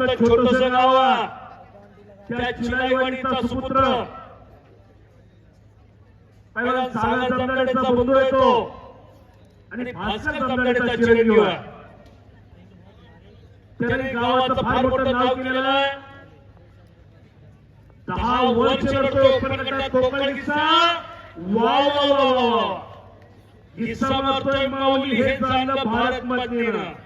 छोटस गाव. त्या चिलाईवाडीचा सुपुत्र. सागर जमदाडेचा बंधू येतो आणि भास्कर जमदाडेचा चिरंजीव आहे. त्याने गावाचं फार मोठं नाव केलेलं आहे. दहा वर्ष करतो कर्नाटकात कोकण किस्सा. वा वा वा वा किस्सा मारतोय माऊली. हे चाललं भारत मधनं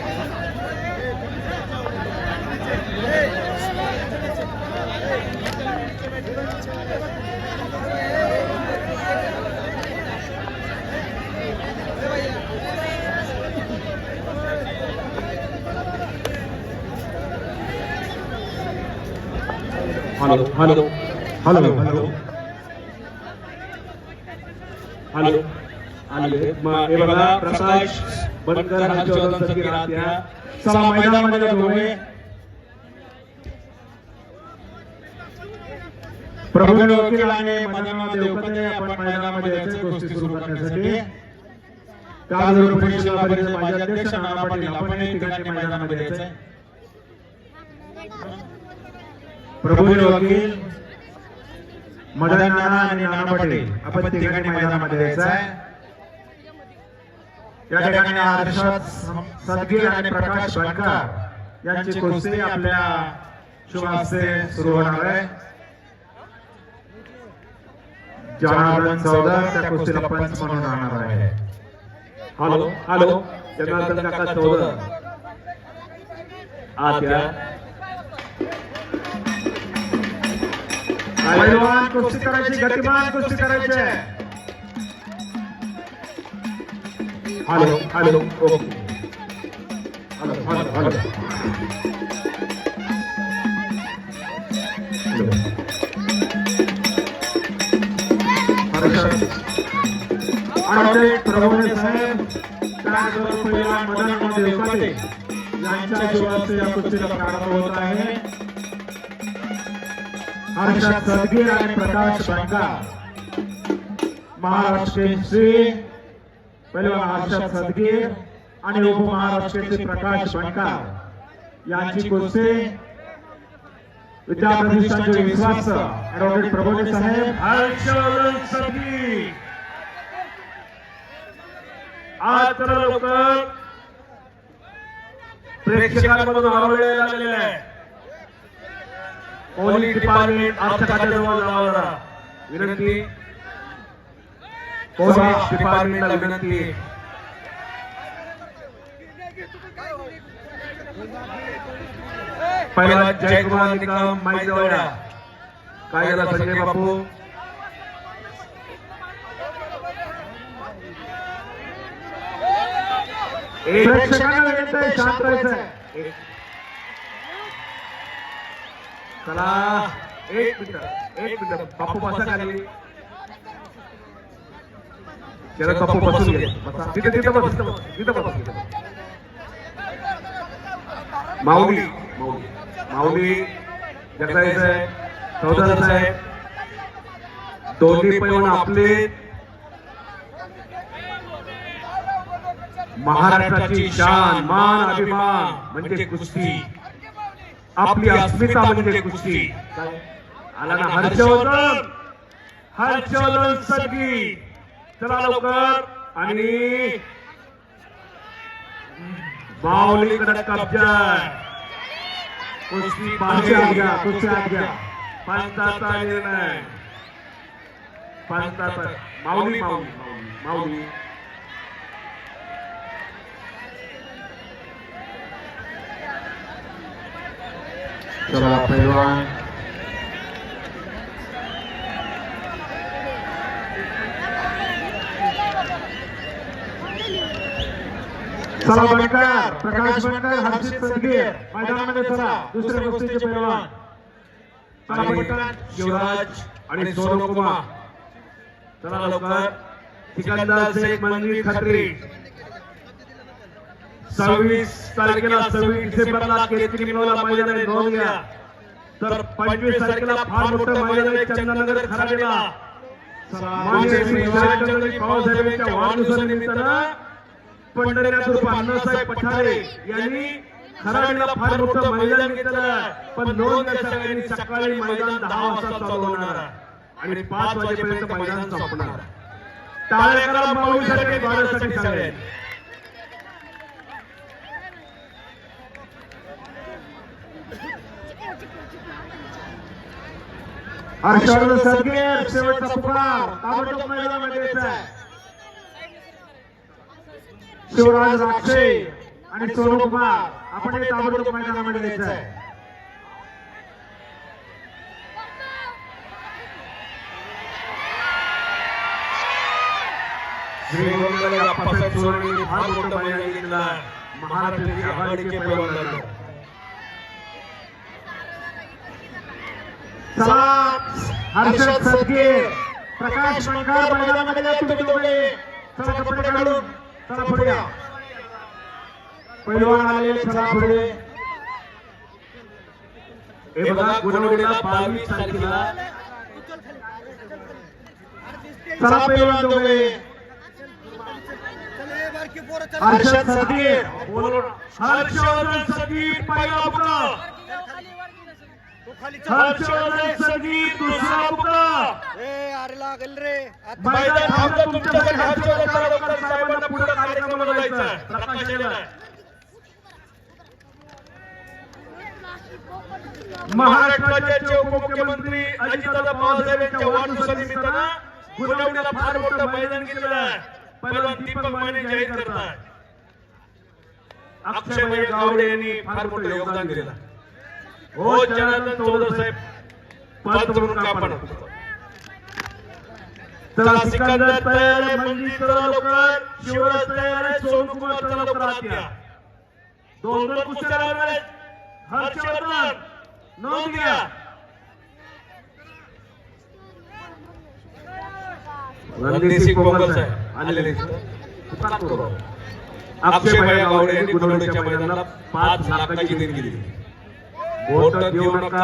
hello hello hello hello hello आले मग हे बघा प्रकाश बनकर हर्षवर्धन सगळी राहत्या चला मैदानामध्ये दोघे प्रभू वकील आणि मैदानामध्ये उपते आपण मैदानामध्ये यायचे गोष्टी सुरू करण्यासाठी काजूर परिषद परिषद माझे अध्यक्ष नाना पाटील आपण या ठिकाणी मैदानामध्ये प्रभू वकील मदन नाना आणि नाना पटेल. आपण ठिकाणी मैदानामध्ये यायचं आहे. या ठिकाणी हर्षद सदगीर आणि प्रकाश बनकर यांची कुस्ती आपल्या शुभ सुरू होणार आहे. जनार्दन चौधर त्या कुस्तीला पंच म्हणून राहणार आहे. हॅलो हॅलो जनार्दन काका चौधर. आत या पैलवान कुस्ती करायची गतिमान कुस्ती करायची. आहे. Hello hello okay. Hello hello hello. साहेब. त्याचबरोबर मदन देवकाते यांच्या जीवाचे या कुस्तीला प्रारंभ होत आहे. हर्षद सदगीर आणि प्रकाश बंगा. महाराष्ट्र केसरी पहिलवान हर्षद सदगीर आणि उपमहाराष्ट्राचे प्रकाश बनकर यांची कुस्ती विद्याप्रतिष्ठानचे विश्वास ऍडव्होकेट प्रभोने साहेब. हर्षवर्धन सगळी आज तर लवकर प्रेक्षकांमधून आवडले लागलेले आहे पोलीस डिपार्टमेंट अर्थ खात्याजवळ जावं जरा. विनंती. पोलीस डिपार्टमेंटला विनंती. पहिला जयकुमार निकम जवळ या. काय झालं संजय बापू? एक शांत चला एक मिनिट एक मिनिट बापू बसा खाली. त्याला बापू बसून घे बसा. तिथे तिथे बस तिथे बस. माऊली माऊली. माऊली जगदाळे साहेब चौधरी साहेब दोन्ही पैलवान आपले महाराष्ट्राची शान मान अभिमान म्हणजे कुस्ती. आपली अस्मिता म्हणजे कुस्ती. आला ना हर्षवर्धन. हर्षवर्धन. सगळी. चला लवकर. आणि माऊलीकडे कब्जा. कुस्ती आत घ्या, पाहिजे कुस्ती आत घ्या. पंचाचा निर्णय. पंचाचा माऊली माऊली. माऊली माऊली. चला पैलवान चला बनकर प्रकाश बनकर हर्षित सदगीर मैदानामध्ये चला दुसऱ्या कुस्तीचे पैलवान चला आणि पटकन शिवराज आणि सोनू चला लवकर सिकंदर शेख मंदिर खत्री सव्वीस तारखेला सव्वीस डिसेंबरला केतकी मिनोला मैदान आहे नोंद घ्या तर पंचवीस तारखेला फार मोठं मैदान आहे चंदननगर खराडीला माननीय श्री शरदचंद्रजी पवारसाहेबांच्या वाढदिवसानिमित्तानं पंढरीनाथ उर्फ अण्णासाहेब पठारे यांनी खराडीला फार मोठं मैदान घेतलं पण नोंद घ्या सगळ्यांनी सकाळी मैदान दहा वाजता चालू होणार आणि पाच वाजेपर्यंत मैदान संपणार टाळ्या करा माऊलीसाठी द्वारासाठी सगळे हर्षवर्धन सदगीर शेवटचा पुकार. ताबडतोब मैदानामध्ये आहे शिवराज राक्षे आणि सोनू कुमार. आपण ताबडतोब मैदानामध्ये द्यायचं आहे श्रीगोंदल अप्पासाहेब चोरणे फार मोठं मैदान घेतलं आहे. महाराष्ट्राची आघाडीचे पैलवान लढले. चला हर्षद सदगीर प्रकाश मंगार मैदानामध्ये तुम्ही दोघे. चला कपडे काढून चला पुढे. या पैलवान आले चला पुढे. हे बघा गुणवडीला बावीस तारखेला चला पैलवान दोघे. हर्षद सदगीर हर्षवर्धन संगीत पहिला पुकार महाराष्ट्राचे उपमुख्यमंत्री अजितदादा पवारसाहेब यांच्या वाढदिवसानिमित्तानं गुणवडीला फार मोठं मैदान घेतलेलं आहे पहिलवान दीपक माने जाहीर करताय अक्षय गावडे यांनी फार मोठं योगदान दिलेलं आहे. हो जनार्दन चौधरी साहेब. पंत म्हणून आपण? चला सिकंदर तयार आहे मंजित चला लवकर. शिवराज तयार आहे सोनकुमार चला लवकर आत या. दोन दोन कुस्त्या लावणार आहेत. हर्षवर्धन नोंद घ्या. रणदीप कोमल साहेब. आलेले अक्षय भैया गावडे यांनी गुणवडीच्या मैदानाला पाच लाखाची देणगी दिली. ಓಟ ಜೀವನಕ್ಕ